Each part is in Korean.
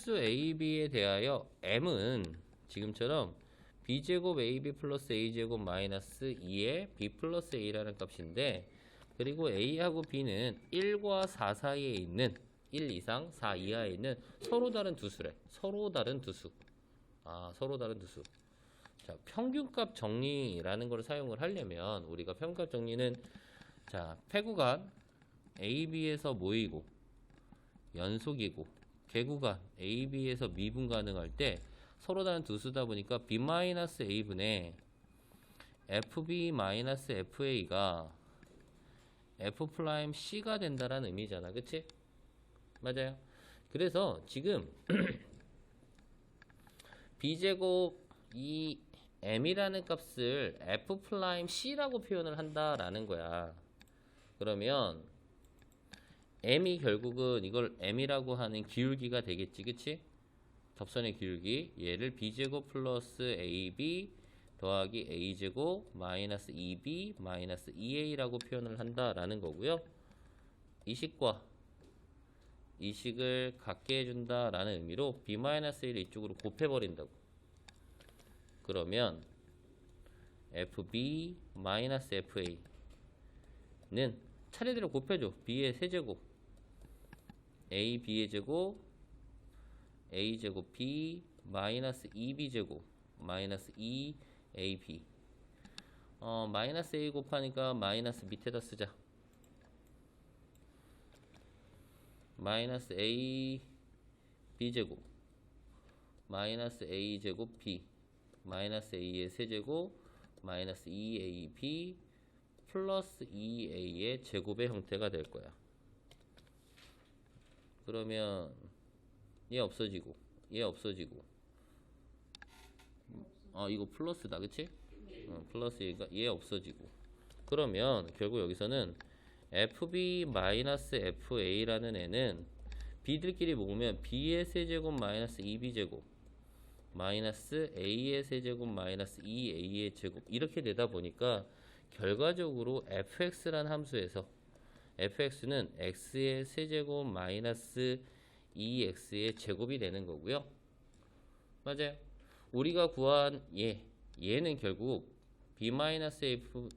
수 ab에 대하여 m은 지금처럼 b제곱 ab 플러스 a제곱 마이너스 2의 b 플러스 a라는 값인데 그리고 a하고 b는 1과 4 사이에 있는 1 이상 4 이하에 있는 서로 다른 두 수래. 서로 다른 두수. 아 서로 다른 두수. 자 평균값 정리라는 걸 사용을 하려면 우리가 평균값 정리는 자 폐구간 AB에서 모이고 연속이고 개구간 AB에서 미분 가능할 때 서로 다른 두 수다 보니까 B-A분의 FB-FA가 F'C가 된다라는 의미잖아. 그치? 맞아요. 그래서 지금 B제곱 이 M이라는 값을 F'C라고 표현을 한다라는 거야. 그러면 m이 결국은 이걸 m이라고 하는 기울기가 되겠지 그치? 접선의 기울기. 얘를 b제곱 플러스 ab 더하기 a제곱 마이너스 2b 마이너스 2a라고 표현을 한다라는 거고요. 이 식과 이 식을 같게 해준다라는 의미로 b-1을 이쪽으로 곱해버린다고. 그러면 fb-fa는 차례대로 곱해줘. B의 세제곱 a b의 제곱 a 제곱 b 마이너스 2b 제곱 마이너스 2 a b. 어 마이너스 a 곱하니까 마이너스 밑에다 쓰자. 마이너스 a b 제곱 마이너스 a 제곱 b. 마이너스 a의 세제곱 마이너스 2ab 플러스 2a의 제곱의 형태가 될 거야 그러면 얘 없어지고 얘 없어지고. 아 이거 플러스다 그치? 어, 플러스 얘가 얘 없어지고. 그러면 결국 여기서는 fb-fa라는 애는 b들끼리 모으면 b의 세제곱 마이너스 2b제곱 마이너스 a의 세제곱 마이너스 2a의 제곱. 이렇게 되다 보니까 결과적으로 fx라는 함수에서 fx는 x의 세제곱 마이너스 2x의 제곱이 되는 거고요. 맞아요. 우리가 구한 얘, 얘는 결국 b-f,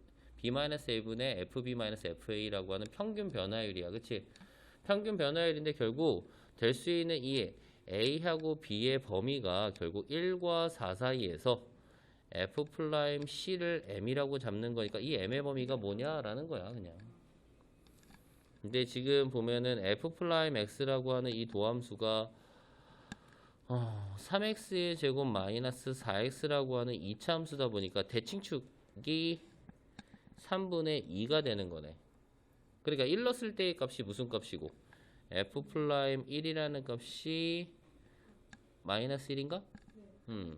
b-a분의 fb-fa라고 하는 평균 변화율이야. 그치? 평균 변화율인데 결국 될 수 있는 이 a하고 b의 범위가 결국 1과 4 사이에서 f'C를 m이라고 잡는 거니까 이 m의 범위가 뭐냐라는 거야, 그냥. 근데 지금 보면은 f'x라고 하는 이 도함수가 어, 3x의 제곱 마이너스 4x라고 하는 2차 함수다 보니까 대칭축이 3분의 2가 되는 거네. 그러니까 1 넣었을 때의 값이 무슨 값이고 f'1이라는 값이 마이너스 1인가? 음.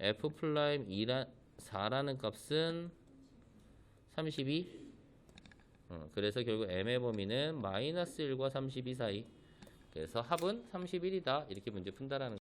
f'2라 4라는 값은 32 어, 그래서 결국 m의 범위는 마이너스 1과 32 사이. 그래서 합은 31이다. 이렇게 문제 푼다라는